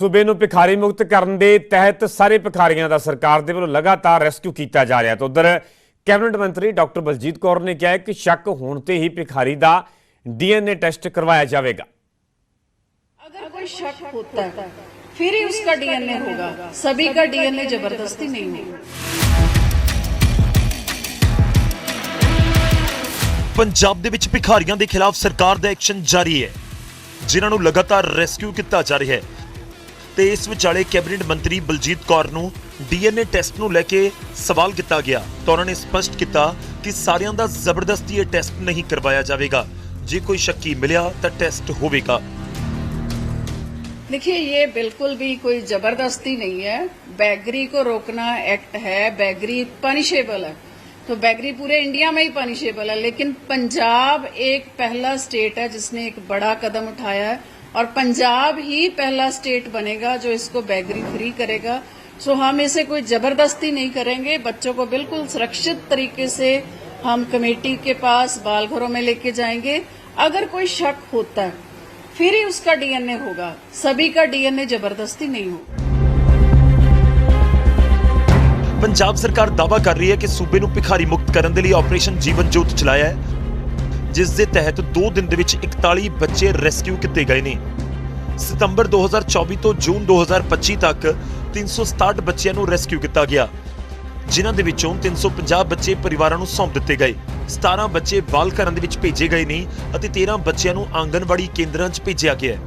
ਸੂਬੇ ਨੂੰ ਭਿਖਾਰੀ ਮੁਕਤ ਕਰਨ ਦੇ ਤਹਿਤ ਸਾਰੇ ਭਿਖਾਰੀਆਂ ਦਾ ਸਰਕਾਰ ਦੇ ਵੱਲੋਂ ਲਗਾਤਾਰ ਰੈਸਕਿਊ ਕੀਤਾ ਜਾ ਰਿਹਾ ਤਾਂ ਉਧਰ ਕੈਬਨਿਟ ਮੰਤਰੀ ਡਾਕਟਰ ਬਲਜੀਤ ਕੌਰ ਨੇ ਕਿਹਾ ਕਿ ਸ਼ੱਕ ਹੋਣ ਤੇ ਹੀ ਭਿਖਾਰੀ ਦਾ ਡੀਐਨਏ ਟੈਸਟ ਕਰਵਾਇਆ ਜਾਵੇਗਾ। ਅਗਰ ਕੋਈ ਸ਼ੱਕ ਹੁੰਦਾ ਫਿਰ ਹੀ ਉਸका ਡੀਐਨਏ ਹੋਗਾ। ਸਭੀ ਦਾ ਡੀਐਨਏ ਜ਼ਬਰਦਸਤੀ ਨਹੀਂ ਹੋਗਾ ਪੰਜਾਬ ਦੇ ਵਿੱਚ ਭਿਖਾਰੀਆਂ ਦੇ ਖਿਲਾਫ ਸਰਕਾਰ ਦਾ ਐਕਸ਼ਨ ਜਾਰੀ ਹੈ ਜਿਨ੍ਹਾਂ ਨੂੰ ਲਗਾਤਾਰ ਰੈਸਕਿਊ ਕੀਤਾ ਜਾ ਰਿਹਾ ਹੈ। ਤੇ ਇਸ ਵਿਚਾਲੇ ਕੈਬਨਿਟ ਮੰਤਰੀ ਬਲਜੀਤ ਕੌਰ ਨੂੰ ਡੀਐਨਏ ਟੈਸਟ ਨੂੰ ਲੈ ਕੇ ਸਵਾਲ ਕੀਤਾ ਗਿਆ ਤਾਂ ਉਹਨਾਂ ਨੇ ਸਪਸ਼ਟ ਕੀਤਾ ਕਿ ਸਾਰਿਆਂ ਦਾ ਜ਼ਬਰਦਸਤੀ ਇਹ ਟੈਸਟ ਨਹੀਂ ਕਰਵਾਇਆ ਜਾਵੇਗਾ ਜੇ ਕੋਈ ਸ਼ੱਕੀ ਮਿਲਿਆ ਤਾਂ ਟੈਸਟ ਹੋਵੇਗਾ देखिए ये बिल्कुल भी कोई जबरदस्ती नहीं है बैगरी को रोकना एक्ट है बैगरी पनिशेबल है तो बैगरी पूरे इंडिया में ही पनिशेबल है लेकिन पंजाब एक पहला स्टेट है जिसने एक बड़ा कदम उठाया है और पंजाब ही पहला स्टेट बनेगा जो इसको बैगरी फ्री करेगा सो हम इसे कोई जबरदस्ती नहीं करेंगे बच्चों को बिल्कुल सुरक्षित तरीके से हम कमेटी के पास बाल घरों में लेके जाएंगे अगर कोई शक होता है फिर ही उसका डीएनए होगा सभी का डीएनए जबरदस्ती नहीं होगा ਪੰਜਾਬ ਸਰਕਾਰ ਦਾਅਵਾ ਕਰ ਰਹੀ ਹੈ ਕਿ ਸੂਬੇ ਨੂੰ ਭਿਖਾਰੀ ਮੁਕਤ ਕਰਨ ਦੇ ਲਈ ਆਪਰੇਸ਼ਨ ਜੀਵਨ ਜੋਤ ਚਲਾਇਆ ਹੈ ਜਿਸ ਦੇ ਤਹਿਤ 2 ਦਿਨ ਦੇ ਵਿੱਚ 41 ਬੱਚੇ ਰੈਸਕਿਊ ਕੀਤੇ ਗਏ ਨੇ। ਸਤੰਬਰ 2024 ਤੋਂ ਜੂਨ 2025 ਤੱਕ 367 ਬੱਚਿਆਂ ਨੂੰ ਰੈਸਕਿਊ ਕੀਤਾ ਗਿਆ, ਜਿਨ੍ਹਾਂ ਦੇ ਵਿੱਚੋਂ 350 ਬੱਚੇ ਪਰਿਵਾਰਾਂ ਨੂੰ ਸੌਂਪ ਦਿੱਤੇ ਗਏ। 17 ਬੱਚੇ ਬਾਲ ਘਰਾਂ ਦੇ ਵਿੱਚ ਭੇਜੇ ਗਏ ਨੇ ਅਤੇ 13 ਬੱਚਿਆਂ ਨੂੰ ਆਂਗਨਵਾੜੀ ਕੇਂਦਰਾਂ 'ਚ ਭੇਜਿਆ ਗਿਆ ਹੈ।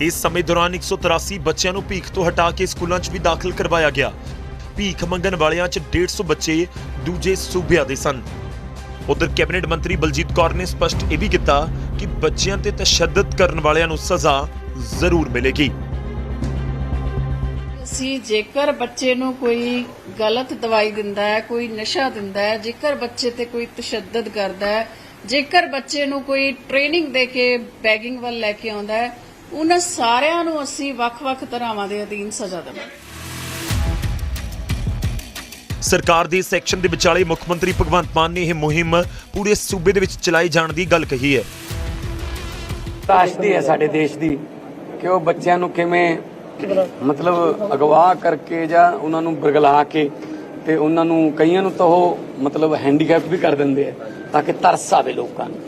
ਇਸ ਸਮੇਂ ਦੌਰਾਨ 183 ਬੱਚਿਆਂ ਨੂੰ ਭੀਖ ਤੋਂ ਹਟਾ ਕੇ ਸਕੂਲਾਂ 'ਚ ਵੀ ਦਾਖਲ ਕਰਵਾਇਆ ਗਿਆ। ਭੀਖ ਮੰਗਣ ਵਾਲਿਆਂ 'ਚ 150 ਬੱਚੇ ਦੂਜੇ ਸੂਬਿਆਂ ਦੇ ਸਨ। ਉਧਰ ਕੈਬਨਿਟ ਮੰਤਰੀ ਬਲਜੀਤ ਕੌਰ ਨੇ ਸਪਸ਼ਟ ਇਹ ਵੀ ਕੀਤਾ ਕਿ ਬੱਚਿਆਂ ਤੇ ਤਸ਼ੱਦਦ ਕਰਨ ਵਾਲਿਆਂ ਨੂੰ ਸਜ਼ਾ ਜ਼ਰੂਰ ਮਿਲੇਗੀ। ਅਸੀਂ ਜੇਕਰ ਬੱਚੇ ਨੂੰ ਕੋਈ ਗਲਤ ਦਵਾਈ ਦਿੰਦਾ ਹੈ, ਕੋਈ ਨਸ਼ਾ ਦਿੰਦਾ ਹੈ, ਜੇਕਰ ਬੱਚੇ ਤੇ ਕੋਈ ਤਸ਼ੱਦਦ ਕਰਦਾ ਹੈ, ਜੇਕਰ ਬੱਚੇ ਨੂੰ ਕੋਈ ਟ੍ਰੇਨਿੰਗ ਦੇ ਕੇ ਬੈਗਿੰਗ ਵੱਲ ਲੈ ਕੇ ਆਉਂਦਾ ਹੈ, ਉਹਨਾਂ ਸਾਰਿਆਂ ਨੂੰ ਅਸੀਂ ਵੱਖ-ਵੱਖ ਧਾਰਾਵਾਂ ਦੇ ਅਧੀਨ ਸਜ਼ਾ ਦੇਵਾਂਗੇ। ਸਰਕਾਰ ਦੀ ਸੈਕਸ਼ਨ ਦੇ ਵਿਚਾਲੇ ਮੁੱਖ ਮੰਤਰੀ ਭਗਵੰਤ ਮਾਨ ਨੇ ਇਹ ਮੁਹਿੰਮ ਪੂਰੇ ਸੂਬੇ ਦੇ ਵਿੱਚ ਚਲਾਈ ਜਾਣ ਦੀ ਗੱਲ ਕਹੀ ਹੈ। ਤਰਾਸ਼ਦੀ ਹੈ ਸਾਡੇ ਦੇਸ਼ ਦੀ ਕਿ ਉਹ ਬੱਚਿਆਂ ਨੂੰ ਕਿਵੇਂ ਮਤਲਬ ਅਗਵਾ ਕਰਕੇ ਜਾਂ ਉਹਨਾਂ ਨੂੰ ਬਰਗਲਾ ਕੇ ਤੇ ਉਹਨਾਂ ਨੂੰ ਕਈਆਂ ਨੂੰ ਤਾਂ ਉਹ ਮਤਲਬ ਹੈਂਡੀਕੈਪ ਵੀ ਕਰ ਦਿੰਦੇ ਆ ਤਾਂ ਕਿ ਤਰਸ ਆਵੇ ਲੋਕਾਂ ਨੂੰ।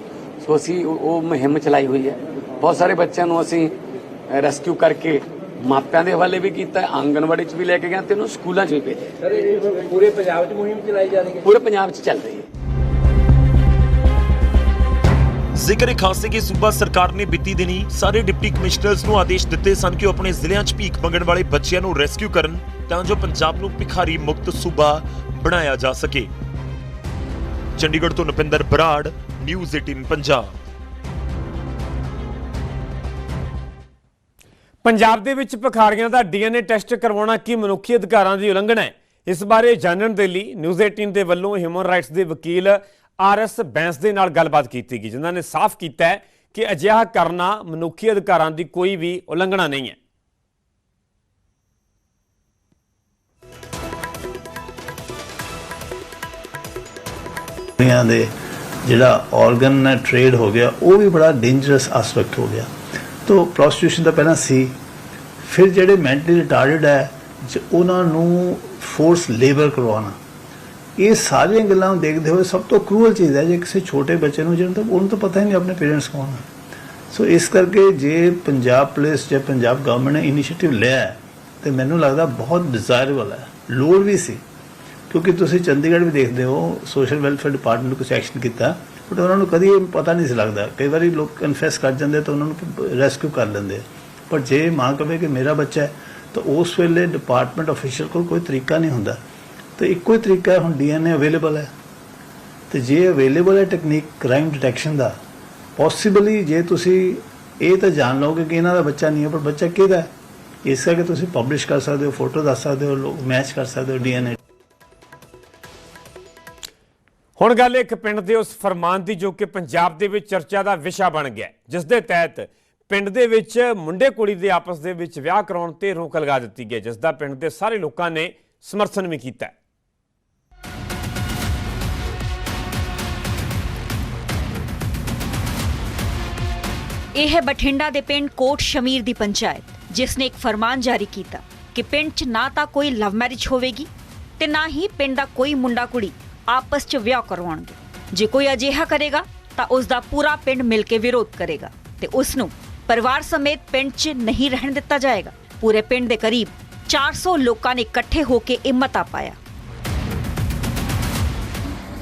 ਸੋ ਅਸੀਂ ਉਹ ਮੁਹਿੰਮ ਚਲਾਈ ਹੋਈ ਹੈ। ਬਹੁਤ ਸਾਰੇ ਬੱਚਿਆਂ ਨੂੰ ਅਸੀਂ ਰੈਸਕਿਊ ਕਰਕੇ ਮਾਪਿਆਂ ਦੇ ਹਵਾਲੇ ਵੀ ਕੀਤਾ ਆਂਗਨਵਾੜੀ 'ਚ ਵੀ ਲੈ ਕੇ ਗਏ ਤੇ ਉਹਨੂੰ ਸਕੂਲਾਂ 'ਚ ਵੀ ਭੇਜਿਆ। ਸਰ ਇਹ ਪੂਰੇ ਪੰਜਾਬ 'ਚ ਮੁਹਿੰਮ ਚਲਾਈ ਜਾ ਰਹੀ ਹੈ? ਪੂਰੇ ਪੰਜਾਬ 'ਚ ਚੱਲ ਰਹੀ ਹੈ। ਜ਼ਿਕਰ ਖਾਸ ਕਿ ਸੂਬਾ ਸਰਕਾਰ ਨੇ ਬੀਤੀ ਦਿਨੀ ਸਾਰੇ ਡਿਪਟੀ ਕਮਿਸ਼ਨਰਸ ਨੂੰ ਆਦੇਸ਼ ਦਿੱਤੇ ਸਨ ਕਿ ਉਹ ਆਪਣੇ ਜ਼ਿਲ੍ਹਿਆਂ 'ਚ ਭੀਖ ਮੰਗਣ ਵਾਲੇ ਬੱਚਿਆਂ ਨੂੰ ਰੈਸਕਿਊ ਕਰਨ ਤਾਂ ਜੋ ਪੰਜਾਬ ਨੂੰ ਭਿਖਾਰੀ ਮੁਕਤ ਸੂਬਾ ਬਣਾਇਆ ਜਾ ਸਕੇ। ਚੰਡੀਗੜ੍ਹ ਤੋਂ ਨਪਿੰਦਰ ਬਰਾੜ ਨਿਊਜ਼ 18 ਪੰਜਾਬ। ਪੰਜਾਬ ਦੇ ਵਿੱਚ ਭਖਾਰੀਆਂ ਦਾ ਡੀਐਨਏ ਟੈਸਟ ਕਰਵਾਉਣਾ ਕੀ ਮਨੁੱਖੀ ਅਧਿਕਾਰਾਂ ਦੀ ਉਲੰਘਣਾ ਹੈ? ਇਸ ਬਾਰੇ ਜਾਣਨ ਦੇ ਲਈ ਨਿਊਜ਼ 18 ਦੇ ਵੱਲੋਂ ਹਿਊਮਨ ਰਾਈਟਸ ਦੇ ਵਕੀਲ ਆਰਐਸ ਬੈਂਸ ਦੇ ਨਾਲ ਗੱਲਬਾਤ ਕੀਤੀ ਗਈ, ਜਿਨ੍ਹਾਂ ਨੇ ਸਾਫ਼ ਕੀਤਾ ਕਿ ਅਜਿਹਾ ਕਰਨਾ ਮਨੁੱਖੀ ਅਧਿਕਾਰਾਂ ਦੀ ਕੋਈ ਵੀ ਉਲੰਘਣਾ ਨਹੀਂ ਹੈ। ਦੁਨੀਆ ਦੇ ਜਿਹੜਾ ਆਰਗਨ ਨਾਲ ਟ੍ਰੇਡ ਹੋ ਗਿਆ, ਉਹ ਵੀ ਬੜਾ ਡੇਂਜਰਸ ਐਸਪੈਕਟ ਹੋ ਗਿਆ। ਤੋਂ ਪ੍ਰੋਸਟੀਟਿਊਸ਼ਨ ਤਾਂ ਪਹਿਲਾਂ ਸੀ। ਫਿਰ ਜਿਹੜੇ ਮੈਂਟਲੀ ਰਿਟਾਰਡਡ ਹੈ ਜ- ਉਹਨਾਂ ਨੂੰ ਫੋਰਸ ਲੇਬਰ ਕਰਵਾਉਣਾ। ਇਹ ਸਾਰੀਆਂ ਗੱਲਾਂ ਨੂੰ ਦੇਖਦੇ ਹੋਏ ਸਭ ਤੋਂ ਕਰੂਅਲ ਚੀਜ਼ ਹੈ ਜੇ ਕਿਸੇ ਛੋਟੇ ਬੱਚੇ ਨੂੰ ਜਿਹਨੂੰ ਤਾਂ ਉਹਨੂੰ ਤਾਂ ਪਤਾ ਹੀ ਨਹੀਂ ਆਪਣੇ ਪੇਰੈਂਟਸ ਕੌਣ ਹੈ। ਸੋ ਇਸ ਕਰਕੇ ਜੇ ਪੰਜਾਬ ਪੁਲਿਸ ਜਾਂ ਪੰਜਾਬ ਗਵਰਨਮੈਂਟ ਨੇ ਇਨੀਸ਼ੀਏਟਿਵ ਲਿਆ ਹੈ, ਤੇ ਮੈਨੂੰ ਲੱਗਦਾ ਬਹੁਤ ਡਿਜ਼ਾਇਰੇਬਲ ਹੈ। ਲੋੜ ਵੀ ਸੀ। ਕਿਉਂਕਿ ਤੁਸੀਂ ਚੰਡੀਗੜ੍ਹ ਵੀ ਦੇਖਦੇ ਹੋ ਸੋਸ਼ਲ ਵੈਲਫੇਅਰ ਡਿਪਾਰਟਮੈਂਟ ਨੇ ਕੁਝ ਐਕਸ਼ਨ ਕੀਤਾ। ਬਟ ਉਹਨਾਂ ਨੂੰ ਕਦੀ ਪਤਾ ਨਹੀਂ ਸੀ ਲੱਗਦਾ। ਕਈ ਵਾਰੀ ਲੋਕ ਕਨਫੈਸ ਕਰ ਜਾਂਦੇ ਤਾਂ ਉਹਨਾਂ ਨੂੰ ਰੈਸਕਿਊ ਕਰ ਲੈਂਦੇ ਪਰ ਜੇ ਮਾਂ ਕਹੇ ਕਿ ਮੇਰਾ ਬੱਚਾ ਹੈ, ਤਾਂ ਉਸ ਵੇਲੇ ਡਿਪਾਰਟਮੈਂਟ ਅਫੀਸ਼ੀਅਲ ਕੋਲ ਕੋਈ ਤਰੀਕਾ ਨਹੀਂ ਹੁੰਦਾ। ਤਾਂ ਇੱਕੋ ਹੀ ਤਰੀਕਾ ਹੈ ਹੁਣ ਡੀਐਨਏ ਅਵੇਲੇਬਲ ਹੈ। ਤੇ ਜੇ ਅਵੇਲੇਬਲ ਹੈ ਟੈਕਨੀਕ ਕ੍ਰਾਈਮ ਡਿਟੈਕਸ਼ਨ ਦਾ ਪੋਸੀਬਲੀ ਜੇ ਤੁਸੀਂ ਇਹ ਤਾਂ ਜਾਣ ਲਓਗੇ ਕਿ ਇਹਨਾਂ ਦਾ ਬੱਚਾ ਨਹੀਂ ਹੈ, ਪਰ ਬੱਚਾ ਕਿਹਦਾ ਹੈ? ਇਸ ਕਰਕੇ ਤੁਸੀਂ ਪਬਲਿਸ਼ ਕਰ ਸਕਦੇ ਹੋ ਫੋਟੋ ਦੱਸ ਸਕਦੇ ਹੋ ਮੈਚ ਕਰ ਸਕਦੇ ਹੋ ਡੀਐਨਏ ਹੁਣ ਗੱਲ ਇੱਕ ਪਿੰਡ ਦੇ ਉਸ ਫਰਮਾਨ ਦੀ ਜੋ ਕਿ ਪੰਜਾਬ ਦੇ ਵਿੱਚ ਚਰਚਾ ਦਾ ਵਿਸ਼ਾ ਬਣ ਗਿਆ ਹੈ, ਜਿਸ ਦੇ ਤਹਿਤ ਪਿੰਡ ਦੇ ਵਿੱਚ ਮੁੰਡੇ ਕੁੜੀ ਦੇ ਆਪਸ ਦੇ ਵਿੱਚ ਵਿਆਹ ਕਰਾਉਣ ਤੇ ਰੋਕ ਲਗਾ ਦਿੱਤੀ ਗਈ ਜਿਸ ਦਾ ਪਿੰਡ ਦੇ ਸਾਰੇ ਲੋਕਾਂ ਨੇ ਸਮਰਥਨ ਵੀ ਕੀਤਾ ਇਹ ਹੈ ਬਠਿੰਡਾ ਦੇ ਪਿੰਡ ਕੋਟ ਸ਼ਮੀਰ ਦੀ ਪੰਚਾਇਤ ਜਿਸ ਨੇ ਇੱਕ ਫਰਮਾਨ ਜਾਰੀ ਕੀਤਾ ਕਿ ਪਿੰਡ 'ਚ ਨਾ ਤਾਂ ਕੋਈ ਲਵ ਮੈਰਿਜ ਹੋਵੇਗੀ ਤੇ ਨਾ ਹੀ ਪਿੰਡ ਦਾ ਕੋਈ ਮੁੰਡਾ ਕੁੜੀ ਆਪਸ 'ਚ ਵਿਆਹ ਕਰਵਾਉਣਗੇ। ਜੇ ਕੋਈ ਅਜਿਹਾ ਕਰੇਗਾ, ਤਾਂ ਉਸ ਦਾ ਪੂਰਾ ਪਿੰਡ ਮਿਲ ਕੇ ਵਿਰੋਧ ਕਰੇਗਾ ਤੇ ਉਸ ਨੂੰ ਪਰਿਵਾਰ ਸਮੇਤ ਪਿੰਡ 'ਚ ਨਹੀਂ ਰਹਿਣ ਦਿੱਤਾ ਜਾਏਗਾ। ਪੂਰੇ ਪਿੰਡ ਦੇ ਕਰੀਬ 400 ਲੋਕਾਂ ਨੇ ਇਕੱਠੇ ਹੋ ਕੇ ਇਹ ਮਤਾ ਪਾਇਆ।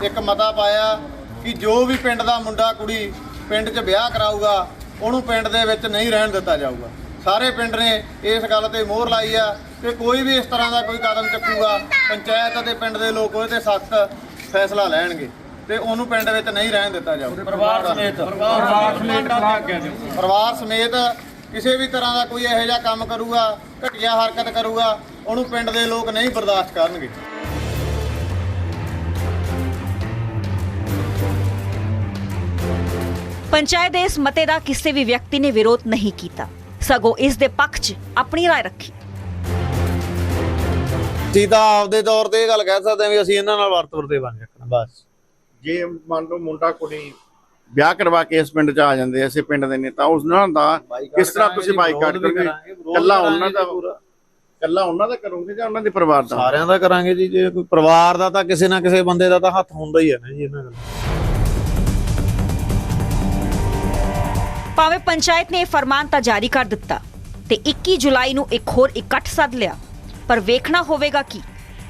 ਇੱਕ ਮਤਾ ਪਾਇਆ ਕਿ ਜੋ ਵੀ ਪਿੰਡ ਦਾ ਮੁੰਡਾ ਕੁੜੀ ਪਿੰਡ 'ਚ ਵਿਆਹ ਕਰਾਊਗਾ, ਉਹਨੂੰ ਪਿੰਡ ਦੇ ਵਿੱਚ ਨਹੀਂ ਰਹਿਣ ਦਿੱਤਾ ਜਾਊਗਾ। ਸਾਰੇ ਪਿੰਡ ਨੇ ਇਸ ਗੱਲ ਤੇ ਮੋਹਰ ਲਾਈ ਆ ਕਿ ਕੋਈ ਵੀ ਇਸ ਤਰ੍ਹਾਂ ਦਾ ਕੋਈ ਕਦਮ ਚੱਕੂਗਾ, ਪੰਚਾਇਤ ਅਤੇ ਪਿੰਡ ਦੇ ਲੋਕ ਉਹਦੇ ਤੇ ਸਖਤ ਫੈਸਲਾ ਲੈਣਗੇ ਤੇ ਉਹਨੂੰ ਪਿੰਡ ਵਿੱਚ ਨਹੀਂ ਰਹਿਣ ਦਿੱਤਾ ਜਾਊਗਾ ਪਰਿਵਾਰ ਸਮੇਤ ਪਰਿਵਾਰ ਸਮੇਤ ਕਿਸੇ ਵੀ ਤਰ੍ਹਾਂ ਦਾ ਕੋਈ ਇਹੋ ਜਿਹਾ ਕੰਮ ਕਰੂਗਾ ਘਟੀਆ ਹਰਕਤ ਕਰੂਗਾ ਉਹਨੂੰ ਪਿੰਡ ਦੇ ਲੋਕ ਨਹੀਂ ਬਰਦਾਸ਼ਤ ਕਰਨਗੇ ਪੰਚਾਇਤ ਦੇ ਇਸ ਮਤੇ ਦਾ ਕਿਸੇ ਵੀ ਵਿਅਕਤੀ ਨੇ ਵਿਰੋਧ ਨਹੀਂ ਕੀਤਾ ਸਗੋਂ ਇਸ ਦੇ ਪੱਖ 'ਚ ਆਪਣੀ رائے ਰੱਖੀ ਅਸੀਂ ਤਾਂ ਆਪਦੇ ਤੌਰ ਤੇ ਇਹ ਗੱਲ ਕਹਿ ਸਕਦੇ ਹਾਂ ਵੀ ਅਸੀਂ ਇਹਨਾਂ ਨਾਲ ਵਰਤ ਵਰਤੇਵਾਂਗੇ ਰੱਖਣਾ ਬਸ। ਜੇ ਮੰਨ ਲਓ ਮੁੰਡਾ ਕੁੜੀ ਵਿਆਹ ਕਰਵਾ ਕੇ ਇਸ ਪਿੰਡ ਚ ਆ ਜਾਂਦੇ ਆ ਇਸੇ ਪਿੰਡ ਦੇ ਨੇ ਤਾਂ ਉਸ ਨਾਲ ਦਾ ਕਿਸ ਤਰ੍ਹਾਂ ਤੁਸੀਂ ਬਾਈਕਾਟ ਕਰੋਗੇ? ਕੱਲਾ ਉਹਨਾਂ ਦਾ ਕੱਲਾ ਉਹਨਾਂ ਦਾ ਕਰੋਗੇ ਜਾਂ ਉਹਨਾਂ ਦੇ ਪਰਿਵਾਰ ਦਾ? ਸਾਰਿਆਂ ਦਾ ਕਰਾਂਗੇ ਜੀ ਜੇ ਕੋਈ ਪਰਿਵਾਰ ਦਾ ਤਾਂ ਕਿਸੇ ਨਾ ਕਿਸੇ ਬੰਦੇ ਦਾ ਤਾਂ ਹੱਥ ਹੁੰਦਾ ਹੀ ਹੈ ਨਾ ਜੀ ਇਹਨਾਂ ਨਾਲ ਭਾਵੇਂ ਪੰਚਾਇਤ ਨੇ ਇਹ ਫਰਮਾਨ ਤਾਂ ਜਾਰੀ ਕਰ ਦਿੱਤਾ ਤੇ 21 ਜੁਲਾਈ ਨੂੰ ਇੱਕ ਹੋਰ ਇਕੱਠ ਸੱਦ ਲਿਆ। ਪਰ ਵੇਖਣਾ ਹੋਵੇਗਾ ਕਿ।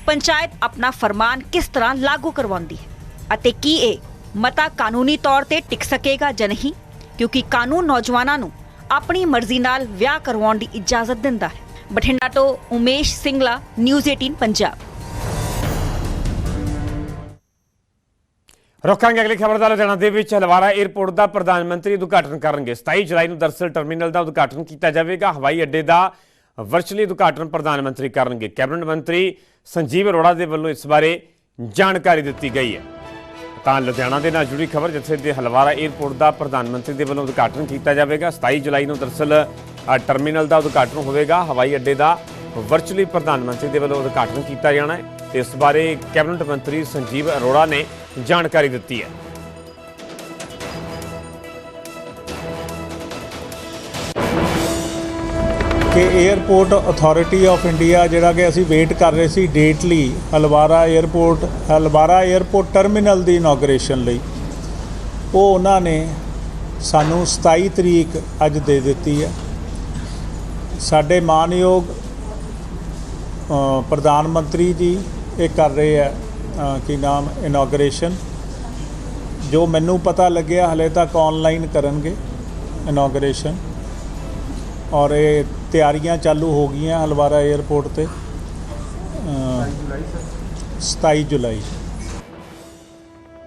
ਪੰਚਾਇਤ ਆਪਣਾ ਫਰਮਾਨ ਕਿਸ ਤਰ੍ਹਾਂ ਲਾਗੂ ਕਰਵਾਉਂਦੀ ਹੈ ਅਤੇ ਕੀ ਇਹ ਮਤਾ ਕਾਨੂੰਨੀ ਤੌਰ ਤੇ ਟਿਕ ਸਕੇਗਾ ਜਾਂ ਨਹੀਂ, ਕਿਉਂਕਿ ਕਾਨੂੰਨ ਨੌਜਵਾਨਾਂ ਨੂੰ ਆਪਣੀ ਮਰਜ਼ੀ ਨਾਲ ਵਿਆਹ ਕਰਵਾਉਣ ਦੀ ਇਜਾਜ਼ਤ ਦਿੰਦਾ ਹੈ। ਬਠਿੰਡਾ ਤੋਂ ਉਮੇਸ਼ ਸਿੰਗਲਾ, ਨਿਊਜ਼ 18 ਪੰਜਾਬ। ਰੋਕਾਂਗੇ ਅਗਲੀ ਖਬਰ ਦਾ ਲੁਧਿਆਣਾ ਦੇ ਵਿੱਚ। ਹਲਵਾਰਾ 에ਅਰਪੋਰਟ ਦਾ ਪ੍ਰਧਾਨ ਮੰਤਰੀ ਉਦਘਾਟਨ ਕਰਨਗੇ। 27 ਜੁਲਾਈ ਨੂੰ ਦਰਸਲ ਟਰਮੀਨਲ ਦਾ ਉਦਘਾਟਨ ਕੀਤਾ ਜਾਵੇਗਾ। ਹਵਾਈ ਅੱਡੇ ਦਾ ਵਰਚੁਅਲੀ ਉਦਘਾਟਨ ਪ੍ਰਧਾਨ ਮੰਤਰੀ ਕਰਨਗੇ। ਕੈਬਨਿਟ ਮੰਤਰੀ ਸੰਜੀਵ ਅਰੋੜਾ ਦੇ ਵੱਲੋਂ ਇਸ ਬਾਰੇ ਜਾਣਕਾਰੀ ਦਿੱਤੀ ਗਈ ਹੈ। ਤਾਂ ਲੁਧਿਆਣਾ ਦੇ ਨਾਲ ਜੁੜੀ ਖਬਰ, ਜਿੱਥੇ ਦੇ ਹਲਵਾਰਾ 에ਅਰਪੋਰਟ ਦਾ ਪ੍ਰਧਾਨ ਮੰਤਰੀ ਦੇ ਵੱਲੋਂ ਉਦਘਾਟਨ ਕੀਤਾ ਜਾਵੇਗਾ। 27 ਜੁਲਾਈ ਨੂੰ ਦਰਸਲ ਟਰਮੀਨਲ ਦਾ ਉਦਘਾਟਨ ਹੋਵੇਗਾ। ਹਵਾਈ ਅੱਡੇ ਦਾ ਵਰਚੁਅਲੀ ਪ੍ਰਧਾਨ ਮੰਤਰੀ ਦੇ ਵੱਲੋਂ ਉਦਘਾਟਨ ਕੀਤਾ ਜਾਣਾ ਹੈ। ਤੇ ਇਸ ਬਾਰੇ ਕੈਬਨਿਟ ਮੰਤਰੀ ਸੰਜੀਵ ਅਰੋੜਾ ਨੇ ਜਾਣਕਾਰੀ ਦਿੱਤੀ ਹੈ। ਕਿ 에ਅਰਪੋਰਟ ਅਥਾਰਟੀ ਆਫ ਇੰਡੀਆ ਜਿਹੜਾ ਕਿ ਅਸੀਂ ਵੇਟ ਕਰ ਰਹੇ ਸੀ ਡੇਟ ਲਈ Halwara airport Halwara airport terminal ਦੀ ਇਨੋਗਰੇਸ਼ਨ ਲਈ, ਉਹ ਉਹਨਾਂ ਨੇ ਸਾਨੂੰ 27 ਤਰੀਕ ਅੱਜ ਦੇ ਦਿੱਤੀ ਹੈ। ਸਾਡੇ ਮਾਨਯੋਗ ਪ੍ਰਧਾਨ ਮੰਤਰੀ ਜੀ ਇਹ ਕਰ ਰਹੇ ਆ ਕੀ ਨਾਮ ਇਨੋਗਰੇਸ਼ਨ ਜੋ ਮੈਨੂੰ ਪਤਾ ਲੱਗਿਆ, ਹਲੇ ਤੱਕ ਆਨਲਾਈਨ ਕਰਨਗੇ ਇਨੋਗਰੇਸ਼ਨ ਔਰ ਇਹ ਤਿਆਰੀਆਂ ਚਾਲੂ ਹੋ ਗਈਆਂ ਹਲਵਾਰਾ 에ਅਰਪੋਰਟ ਤੇ ਅ, 27 ਜੁਲਾਈ।